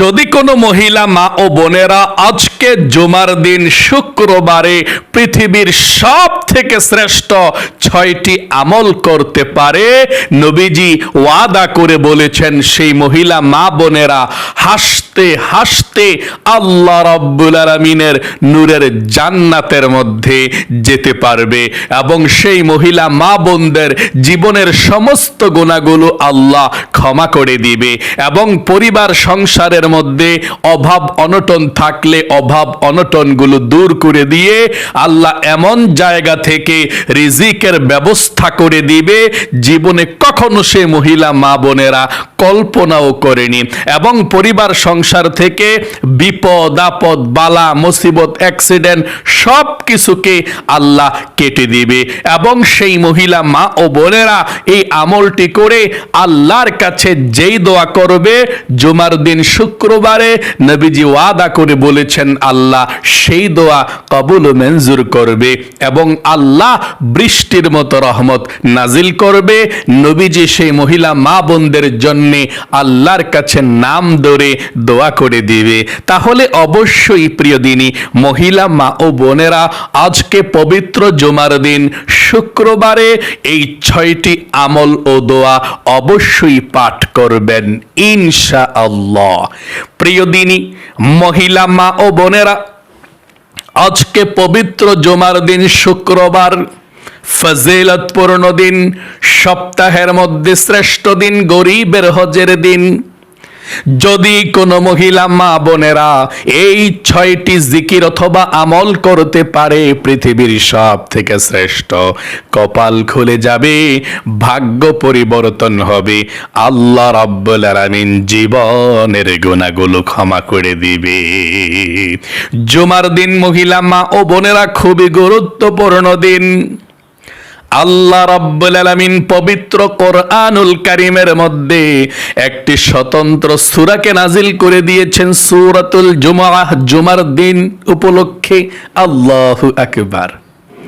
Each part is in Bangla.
যদি কোনো মহিলা মা ও বোনেরা আজকে জুমার দিন শুক্রবারে পৃথিবীর সব থেকে শ্রেষ্ঠ ছয়টি আমল করতে পারে, নবীজি ওয়াদা করে বলেছেন, সেই মহিলা মা বোনেরা হাসতে হাসতে আল্লাহ রব্বুল আলমিনের নূরের জান্নাতের মধ্যে যেতে পারবে এবং সেই মহিলা মা বোনদের জীবনের সমস্ত গুণাগুলো আল্লাহ ক্ষমা করে দিবে এবং পরিবার সংসারের মধ্যে অভাব অনটন থাকলে অভাব অনটনগুলো দূর করে দিয়ে আল্লাহ এমন জায়গা থেকে রিজিকের ব্যবস্থা করে দিবে, জীবনে কখনো সে মহিলা মা বোনেরা কল্পনাও করেনি এবং পরিবার সংসার থেকে বিপদ, আপদ, বালা, মুসিবত, অ্যাক্সিডেন্ট সব কিছুকে আল্লাহ কেটে দিবে এবং সেই মহিলা মা ও বোনেরা এই আমলটি করে আল্লাহর কাছে যেই দোয়া করবে, জুমার দিন শুক্রবারে নবীজি ওয়াদা করে বলেছেন, আল্লাহ সেই দোয়া কবুল মঞ্জুর করবে এবং আল্লাহ বৃষ্টির মতো রহমত নাজিল করবে। নবীজি সেই মহিলা মা বোনদের জন্য আল্লাহর কাছে নাম ধরে দোয়া করে দিবে, তাহলে অবশ্যই প্রিয় দিনী, মহিলা মা ও বোনেরা আজকে পবিত্র জুমার দিন, শুক্রবারে এই ছয়টি আমল ও দোয়া অবশ্যই পাঠ করবেন ইনশা আল্লাহ প্রিয় দিনী, মহিলা মা ও বোনেরা, আজকে পবিত্র জুমার দিন শুক্রবার ফজিলতপূর্ণ দিন, সপ্তাহের মধ্যে শ্রেষ্ঠ দিন গরিবের হজের দিন। যদি কোনো মহিলা মা বোনেরা এই ছয়টি জিকির অথবা আমল করতে পারে, পৃথিবীর সব থেকে শ্রেষ্ঠ। কপাল খুলে যাবে, ভাগ্য পরিবর্তন হবে। আল্লাহ রাব্বুল আলামিন জীবনের গুণাগুলো ক্ষমা করে দিবে। জুমার দিন মহিলা মা ও বোনেরা খুবই গুরুত্বপূর্ণ দিন। আল্লাহ রাব্বুল আলামিন পবিত্র কোরআনুল কারীমের মধ্যে একটি স্বতন্ত্র সূরাকে নাজিল করে দিয়েছেন সূরাতুল জুমআহ, জুমার দিন উপলক্ষে। আল্লাহু আকবার।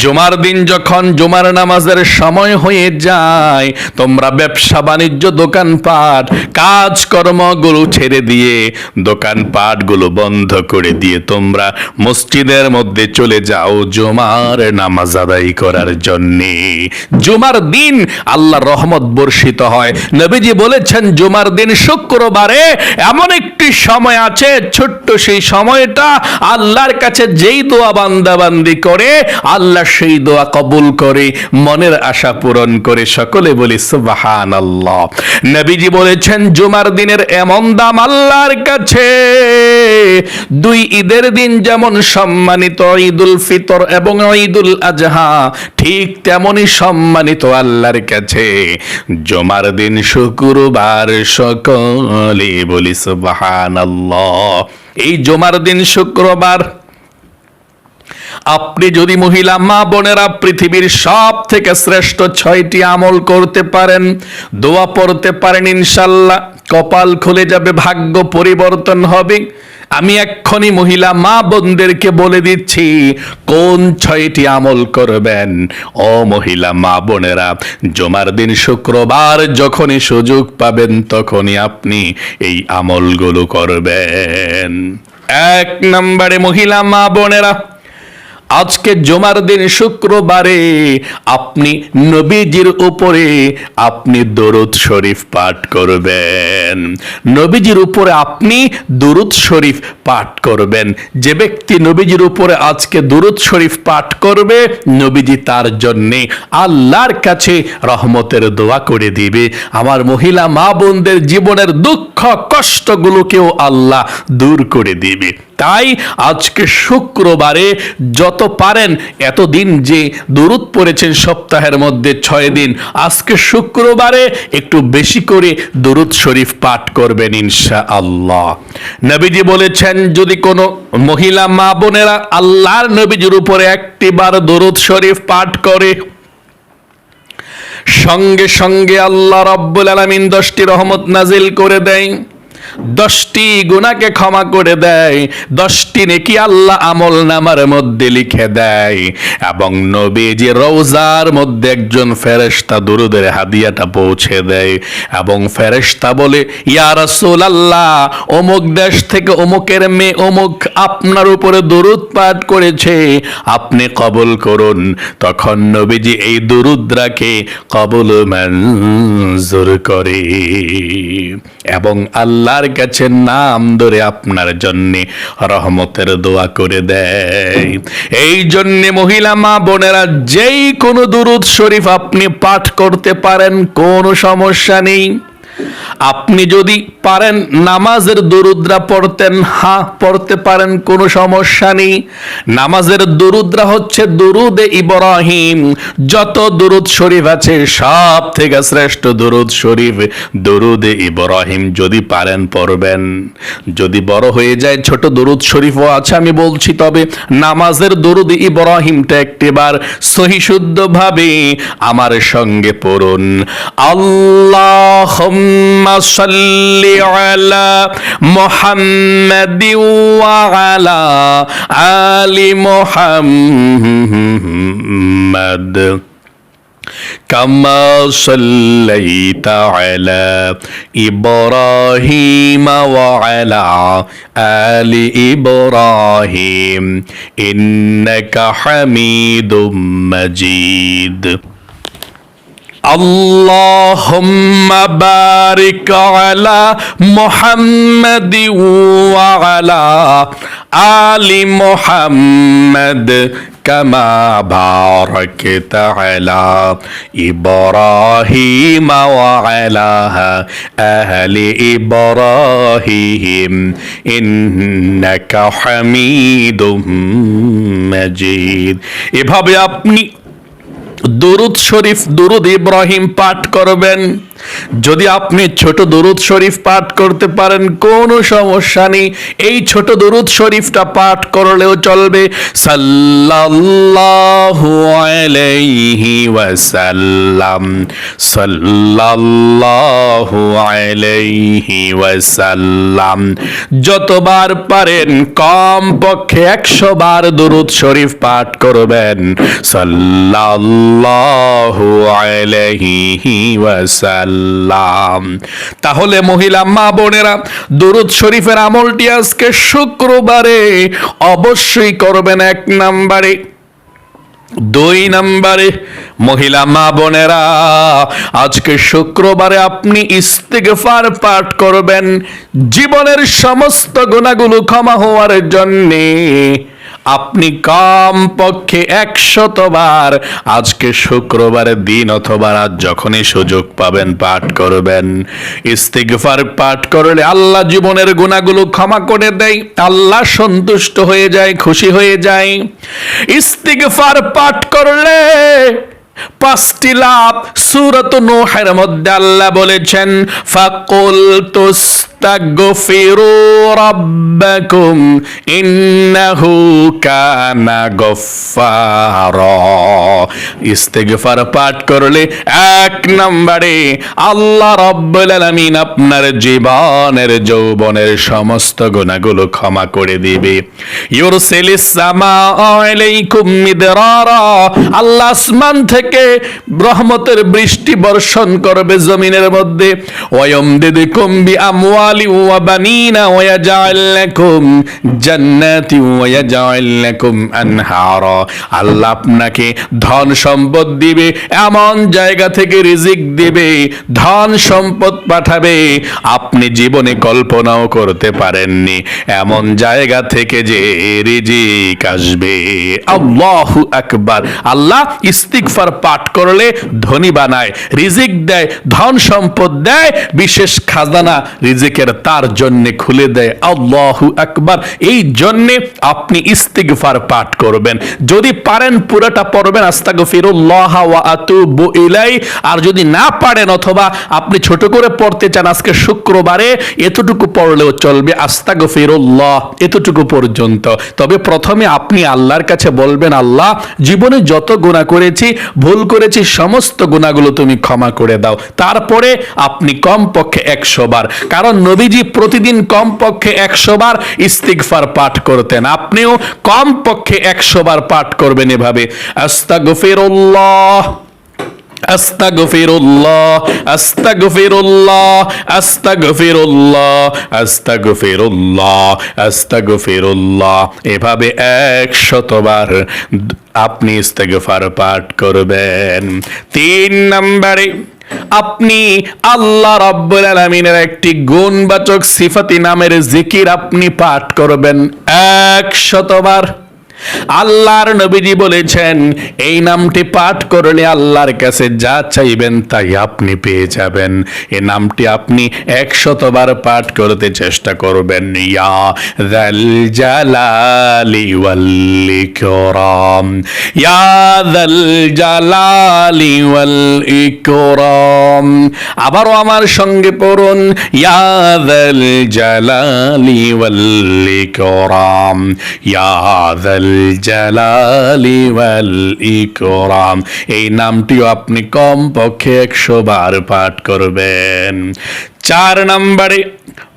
জুমার দিন যখন জুমার নামাজের সময় হয়ে যায়, তোমরা ব্যবসা বাণিজ্য, দোকানপাট, কাজকর্মগুলো ছেড়ে দিয়ে দোকানপাটগুলো বন্ধ করে দিয়ে তোমরা মসজিদের মধ্যে চলে যাও জুমার নামাজ আদায় করার জন্যে। জুমার দিন আল্লাহ রহমত বর্ষিত হয়। নবীজি বলেছেন, জুমার দিন শুক্রবারে এমন একটি সময় আছে, ছোট্ট সেই সময়টা আল্লাহর কাছে যেই দোয়া বান্দাবান্দি করে আল্লাহ সেই দোয়া কবুল করে, মনের আশা পূরণ করে, সকলে বলি সুবাহান আল্লাহ নবীজি বলেছেন, জুমার দিনের এমন দাম আল্লাহর কাছে। দুই ঈদের দিন যেমন সম্মানিত ঈদুল ফিতর এবং ঈদুল আজহা, ঠিক তেমনই সম্মানিত আল্লাহর কাছে। জুমার দিন শুক্রবার সকলে বলি সুবাহান আল্লাহ এই জুমার দিন শুক্রবার আপনি যদি মহিলা মা বোনেরা পৃথিবীর সব থেকে শ্রেষ্ঠ ছয়টি আমল করতে পারেন, দোয়া পড়তে পারেন ইনশাল্লাহ, কপাল খুলে যাবে, ভাগ্য পরিবর্তন হবে। আমি এক্ষুনি মহিলা মা বোনদেরকে বলে দিচ্ছি, কোন ছয়টি আমল করবেন? ও মহিলা মা বোনেরা, জমার দিন শুক্রবার যখনই সুযোগ পাবেন, তখনই আপনি এই আমলগুলো করবেন। এক নম্বরে মহিলা মা বোনেরা আজকে জমার দিন শুক্রবারে আপনি নবীজির উপরে আপনি দরুদ শরীফ পাঠ করবেন। নবীজির উপরে আপনি দরুদ শরীফ পাঠ করবেন। যে ব্যক্তি নবীজির উপরে আজকে দরুদ শরীফ পাঠ করবে, নবীজি তার জন্যে আল্লাহর কাছে রহমতের দোয়া করে দিবে। আমার মহিলা, মা বোনদের জীবনের দুঃখ, কষ্টগুলোকেও আল্লাহ দূর করে দিবে। তাই আজকে শুক্রবারে যত পারেন, এতদিন যে দরুদ পড়েছেন সপ্তাহের মধ্যে ছয় দিন, আজকে শুক্রবারে একটু বেশি করে দরুদ শরীফ পাঠ করবেন ইনশা আল্লাহ নবীজি বলেছেন, যদি কোনো মহিলা মা বোনেরা আল্লাহর নবীজির উপরে একটিবার দরুদ শরীফ পাঠ করে, সঙ্গে সঙ্গে আল্লাহ রব্বুল আলমিন দশটি রহমত নাজিল করে দেয়। দশটি গুণাকে ক্ষমা করে দেয়, দশটি নেকি আল্লাহ আমল নামার মধ্যে লিখে দেয়। এবং নবীজি রৌজার মধ্যে একজন ফেরেশতা দুরুদের হাদিয়াটা পৌঁছে দেয়। এবং ফেরেশতা বলে, ইয়া রাসূল আল্লাহ অমুক দেশ থেকে অমুকের মেয়ে অমুক আপনার উপরে দরুদ পাঠ করেছে, আপনি কবল করুন। তখন নবীজি এই দুরুদ্রাকে কবুল মঞ্জুর করে। এবং আল্লাহর কাছে নাম ধরে আপনার জন্যে রহমতের দোয়া করে দেয়। এই জন্যে মহিলা মা বোনেরা, যেই কোনো দুরুদ শরীফ আপনি পাঠ করতে পারেন, কোনো সমস্যা নেই। আপনি যদি পারেন নামাজের দরুদ্রা পড়তেন, হা, পড়তে পারেন, কোনো সমস্যা নেই। নামাজের দরুদ্রা হচ্ছে দরুদে ইব্রাহিম। যত দরুদ শরীফ আছে, সব থেকে শ্রেষ্ঠ দরুদ শরীফ দরুদে ইব্রাহিম। যদি পারেন, পড়বেন। যদি বড় হয়ে যায়, ছোট দরুদ শরীফও আছে, আমি বলছি, তবে নামাজের দরুদ ইব্রাহিমটা একটিবার সহি শুদ্ধভাবে আমার সঙ্গে পড়ুন। আল্লাহ صل على محمد وعلى آل محمد. كما صليت على إبراهيم وعلى آل إبراهيم. إنك حميد مجيد. اللهم بارك على محمد وعلى آل محمد كما باركت على إبراهيم وعلى أهل إبراهيم إنك حميد مجيد إبهاب يا দরুদ শরীফ দরুদ ইব্রাহিম পাঠ করবেন। যদি আপনি ছোট দরুদ শরীফ পাঠ করতে পারেন, কোনো সমস্যা নেই। এই ছোট দরুদ শরীফটা পাঠ করলেও চলবে। সাল্লাল্লাহু আলাইহি ওয়াসাল্লাম। সাল্লাল্লাহু আলাইহি ওয়াসাল্লাম। যতবার পারেন কম পক্ষে একশো বার দরুদ শরীফ পাঠ করবেন। সাল্লাল্লাহু আলাইহি ওয়াসাল্লাম। তাহলে মহিলা মা বোনেরা, দরুদ শরীফের আমলটি আজকে শুক্রবারে অবশ্যই করবেন এক নাম্বারে। দুই নম্বরে, মহিলা মা বোনেরা, আজকে শুক্রবারে আপনি ইস্তিগফার পাঠ করবেন। জীবনের সমস্ত গুণাগুলো ক্ষমা হওয়ার জন্যে। আপনি কম পক্ষে একশতবার, আজকে শুক্রবারের দিন অথবা রাত যখনই সুযোগ পাবেন পাঠ করবেন। ইস্তিগফার পাঠ করলে আল্লাহ জীবনের গুণাগুলো ক্ষমা করে দেয়, আল্লাহ সন্তুষ্ট হয়ে যায়, খুশি হয়ে যায়। ইস্তিগফার পাঠ করলে পাঁচটি লাভ সুরত নোহের মধ্যে আল্লাহ বলেছেন ফাকুল তুস্তাগফিরু রাব্বাকুম ইন্নাহু কানা গফফারা ইস্তিগফার পাঠ করলে এক নম্বরে আল্লাহ রাব্বুল আলামিন আপনার জীবনের, যৌবনের সমস্ত গুনাহগুলো ক্ষমা করে দিবে। ইউরসিলিস সামা আলাইকুম মিদরারা। আল্লাহ আসমান থেকে রহমতের বৃষ্টি বর্ষণ করবে জমিনের মধ্যে। ওয়ায়ুমদিদকুম বিআমওয়ালি আল্লাহ আপনাকে ধন সম্পদ দিবে, এমন জায়গা থেকে রিজিক দিবে, ধন সম্পদ পাঠাবে। আপনি জীবনে কল্পনাও করতে পারেননি, এমন জায়গা থেকে যে রিজিক আসবে। আল্লাহু আকবার। আল্লাহ ইস্তিগফার পাঠ করলে ধনী বানায়, রিজিক দেয়, ধন সম্পদ দেয়, বিশেষ খাজানা, রিজিকের রিজিকের তার জন্য খুলে দেয়। আল্লাহু আকবার। এই জন্যে আপনি ইস্তিগফার পাঠ করবেন। যদি পারেন পুরোটা পড়বেন। আস্তাগফিরুল্লাহ ওয়া ইলাই আর যদি না পারেন অথবা আপনি ছোট করে পড়তে চান, আজকে শুক্রবারে এতটুকু পড়লেও চলবে। আস্তাগফিরুল্লাহ এতটুকু পর্যন্ত। তবে প্রথমে আপনি আল্লাহর কাছে বলবেন, আল্লাহ, জীবনে যত গুনাহ করেছি, ভুল করেছি, সমস্ত গুণাগুলো তুমি ক্ষমা করে দাও। তারপরে আপনি কমপক্ষে একশো বার। কারণ নবীজি প্রতিদিন কমপক্ষে একশো বার ইস্তিগফার পাঠ করতেন। আপনিও কমপক্ষে একশো বার পাঠ করবেন এভাবে। আস্তাগফিরুল্লাহ আস্তাগফিরুল্লাহ আস্তাগফিরুল্লাহ আস্তাগফিরুল্লাহ আস্তাগফিরুল্লাহ আস্তাগফিরুল্লাহ। এভাবে একশতবার আপনি ইস্তেগফার পাঠ করবেন। তিন নম্বরে আপনি আল্লাহ রাব্বুল আলামিনের একটি গুণবাচক সিফাতি নামের জিকির আপনি পাঠ করবেন একশতবার। আল্লাহর নবীজি বলেছেন, এই নামটি পাঠ করলে আল্লাহর কাছে যা চাইবেন তাই আপনি পেয়ে যাবেন। এই নামটি আপনি একশতবার পাঠ করতে চেষ্টা করবেন। ইয়া যাল জালালি ওয়াল ইকরাম। ইয়া যাল জালালি আবারও আমার সঙ্গে পড়ুন। ইয়া যাল জালালি ওয়াল ইকরাম। ইয়া যাল জালালি ওয়াল ইকরাম। এই নামটিও আপনি কমপক্ষে একশো বার পাঠ করবেন। চার নম্বরে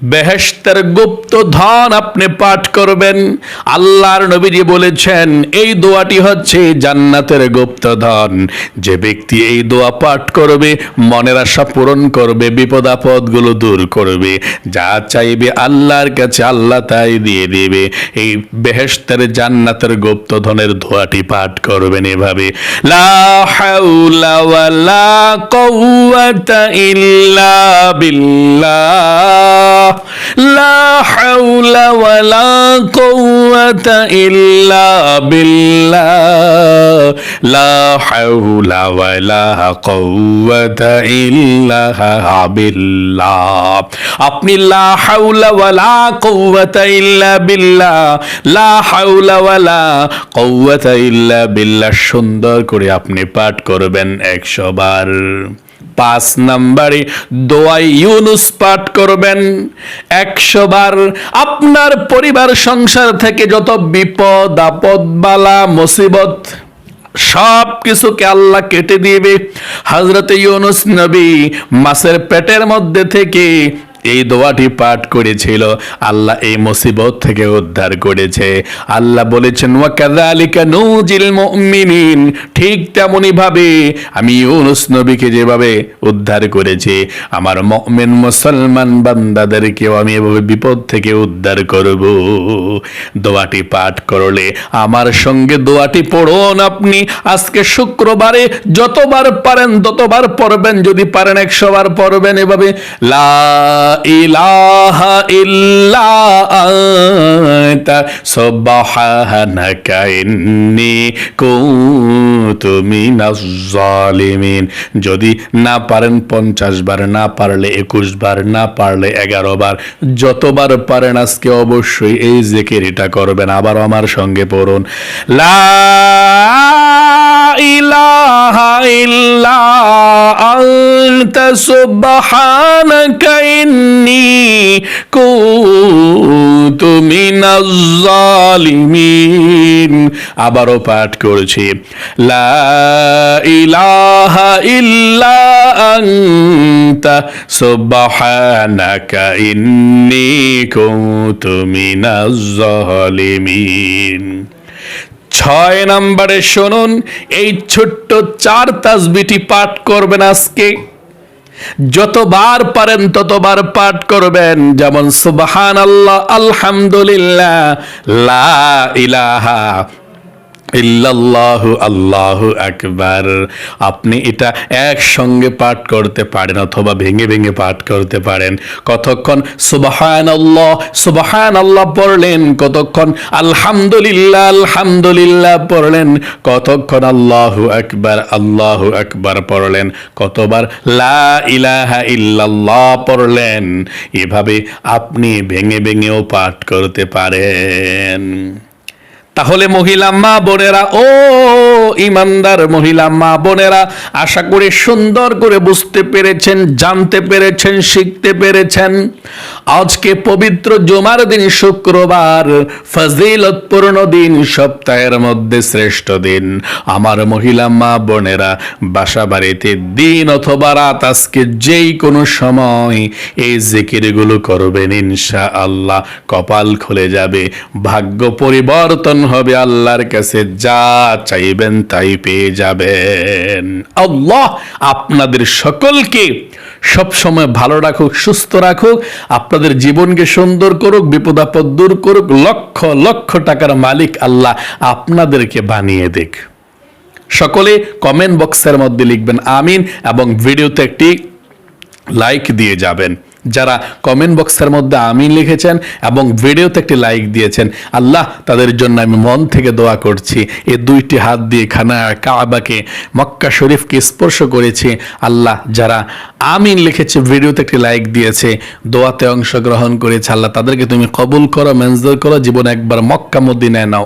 বেহেস্তের গুপ্ত ধন আপনি পাঠ করবেন। আল্লাহর নবীজি বলেছেন, এই দোয়াটি হচ্ছে জান্নাতের গুপ্ত ধন। যে ব্যক্তি এই দোয়া পাঠ করবে, মনের আশা পূরণ করবে, বিপদ আপদগুলো দূর করবে। যা চাইবে আল্লাহর কাছে, আল্লাহ তাই দিয়ে দেবে। এই বেহেস্তের জান্নাতের গুপ্ত ধনের দোয়াটি পাঠ করবেন এভাবে। লা হাওলা ওয়ালা কুওয়াতা ইল্লা বিল্লাহ। লা হাওলা ওয়ালা ইল্লা বিল্লাহ, লা হাওলা ওয়ালা কুওয়াতা ইল্লা বিল্লাহ। আপনি লা হাওলা ওয়ালা ইল্লা বিল্লাহ, লা হাওলা ওয়ালা ইল্লা বিল্লাহ, সুন্দর করে আপনি পাঠ করবেন একশো বার। পাঁচ নম্বরে দোয়াই ইউনুস পাঠ করবেন। একশো বার আপনার পরিবার, সংসার থেকে যত বিপদ, আপদ, বালা, মুসিবত, সব কিছুকে আল্লাহ কেটে দিবে। হজরত ইউনুস নবী মাছের পেটের মধ্যে থেকে এই দোয়াটি পাঠ করেছিল। আল্লাহ এই মুসিবত থেকে উদ্ধার করেছে। আল্লাহ বলেছেন ঠিক তেমনি ভাবে আমি ইউনুস নবীকে যেভাবে উদ্ধার করেছি, আমার মুমিন মুসলমান বান্দাদেরকেও আমি এভাবে বিপদ থেকে উদ্ধার করব। দোয়াটি পাঠ করলে আমার সঙ্গে দোয়াটি পড়ুন আপনি। আজকে শুক্রবারে যতবার পারেন, ততবার পড়বেন। যদি পারেন, একশো বার পড়বেন। এভাবে লা ইলাহা ইল্লা আনতা সুবহানাকা ইন্নী কুনতু মিনাজ জালিমিন যদি না পারেন পঞ্চাশ বার, না পারলে একুশ বার, না পারলে এগারো বার, যতবার পারেন আজকে অবশ্যই এই জিকিরটা করবেন। আবার আমার সঙ্গে পড়ুন। লা ইলাহা ইল্লা আনতা সুবহানাকা ইন্নী কুনতু মিনাজ জালিমিন আবারও পাঠ করছি। লা ইলাহা ইল্লা আনতা সুবহানাকা ইন্নী কুনতু মিনাজ জালিমিন ছয় নাম্বারে শুনুন, এই ছোট্ট চার তাসবিটি পাঠ করবেন আজকে। যতবার পারেন ততবার পাঠ করবেন। যেমন সুবাহান আল্লাহ আলহামদুলিল্লাহ, লা ইলাহা ইল্লাল্লাহু আল্লাহু আকবার। আপনি এটা একসঙ্গে পাঠ করতে পারেন অথবা ভেঙে ভেঙে পাঠ করতে পারেন। কতক্ষণ? সুবাহান আল্লাহ সুবাহান আল্লাহ পড়লেন। কতক্ষণ? আলহামদুলিল্লাহ আলহামদুলিল্লাহ পড়লেন। কতক্ষণ? আল্লাহু আকবার আল্লাহু আকবার পড়লেন। কতবার? লা ইলাহা ইল্লাল্লাহ পড়লেন। এভাবে আপনি ভেঙে ভেঙেও পাঠ করতে পারেন। তাহলে মহিলা মা বোনেরা, ও ইমানদার মহিলা মা বোনেরা, আশা করি সুন্দর করে বুঝতে পেরেছেন, জানতে পেরেছেন, শিখতে পেরেছেন। আজকে পবিত্র জুমার দিন, শুক্রবার, ফজিলতপূর্ণ দিন, সপ্তাহের মধ্যে শ্রেষ্ঠ দিন। আমার মহিলা মা বোনেরা বাসা বাড়িতে দিন অথবা রাত, আজকে যেই কোনো সময় এই জিকিরগুলো করবেন ইনশা আল্লাহ কপাল খুলে যাবে, ভাগ্য পরিবর্তন হবে আল্লাহর কাছে, যা চাইবেন তাই পেয়ে যাবেন। আল্লাহ আপনাদের সকলকে সব সময় ভালো রাখুক, সুস্থ রাখুক, আপনাদের জীবনকে সুন্দর করুক বিপদ আপদ দূর করুক, লক্ষ লক্ষ টাকার মালিক আল্লাহ আপনাদেরকে বানিয়ে দেখ সকলে কমেন্ট বক্সের মধ্যে লিখবেন আমিন এবং ভিডিওতে একটি লাইক দিয়ে যাবেন। যারা কমেন্ট বক্সের মধ্যে আমিন লিখেছেন এবং ভিডিওতে একটি লাইক দিয়েছেন, আল্লাহ তাদের জন্য আমি মন থেকে দোয়া করছি। এই দুইটি হাত দিয়ে খানা কাবাকে, মক্কা শরীফকে স্পর্শ করেছি। আল্লাহ যারা আমিন লিখেছে ভিডিওতে একটি লাইক দিয়েছে, দোয়াতে অংশগ্রহণ করেছে, আল্লাহ তাদেরকে তুমি কবুল করো মেনজর করো, জীবন একবার মক্কা মদিনায় নাও।